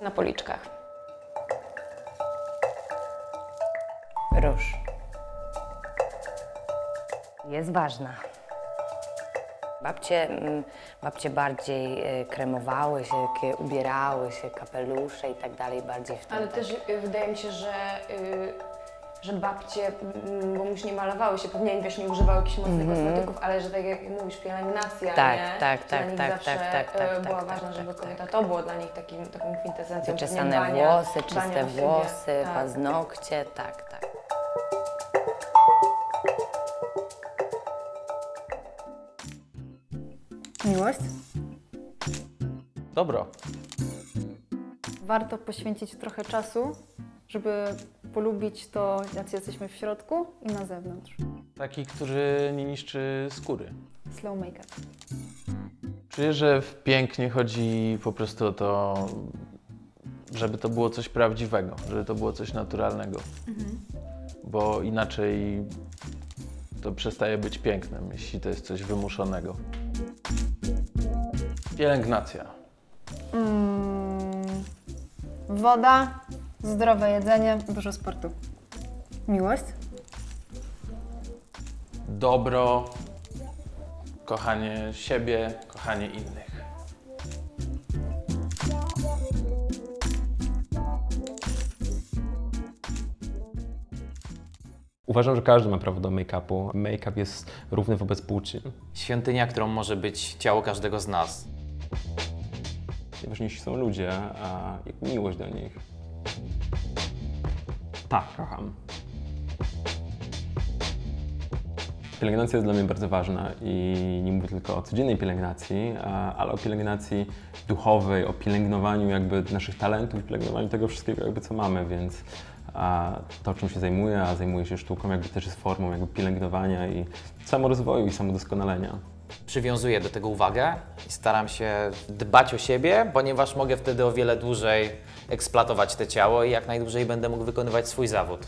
Na policzkach. Róż. Jest ważna. Babcie, mm, babcie bardziej e, kremowały się, takie ubierały się, kapelusze i tak dalej, bardziej w tym. Ale też y, wydaje mi się, że, y, że babcie, mm, bo już nie malowały się, pewnie wiesz, nie używały jakichś mocnych kosmetyków, ale że tak jak mówisz, pielęgnacja. Tak, nie? tak, tak, dla nich tak, zawsze tak, tak, tak, y, była tak, ważna, tak, żeby tak, kobieta, tak. to było dla nich takim, taką kwintesencją Wyczesane dbania- włosy, czyste włosy, Tak. paznokcie, tak, tak. Miłość? Dobro. Warto poświęcić trochę czasu, żeby polubić to, jak jesteśmy w środku i na zewnątrz. Taki, który nie niszczy skóry. Slow make-up. Czuję, że w pięknie chodzi po prostu o to, żeby to było coś prawdziwego, żeby to było coś naturalnego. Bo inaczej to przestaje być pięknem, jeśli to jest coś wymuszonego. Pielęgnacja. Mm, woda, zdrowe jedzenie, dużo sportu. Miłość? Dobro, kochanie siebie, kochanie innych. Uważam, że każdy ma prawo do make-upu. Make-up jest równy wobec płci. Świątynia, którą może być ciało każdego z nas. Najważniejsi są ludzie, a jak miłość do nich. Tak, kocham. Pielęgnacja jest dla mnie bardzo ważna i nie mówię tylko o codziennej pielęgnacji, ale o pielęgnacji duchowej, o pielęgnowaniu jakby naszych talentów, pielęgnowaniu tego wszystkiego jakby co mamy, więc to czym się zajmuję, a zajmuję się sztuką jakby też jest formą jakby pielęgnowania i samorozwoju i samodoskonalenia. Przywiązuję do tego uwagę i staram się dbać o siebie, ponieważ mogę wtedy o wiele dłużej eksploatować te ciało i jak najdłużej będę mógł wykonywać swój zawód.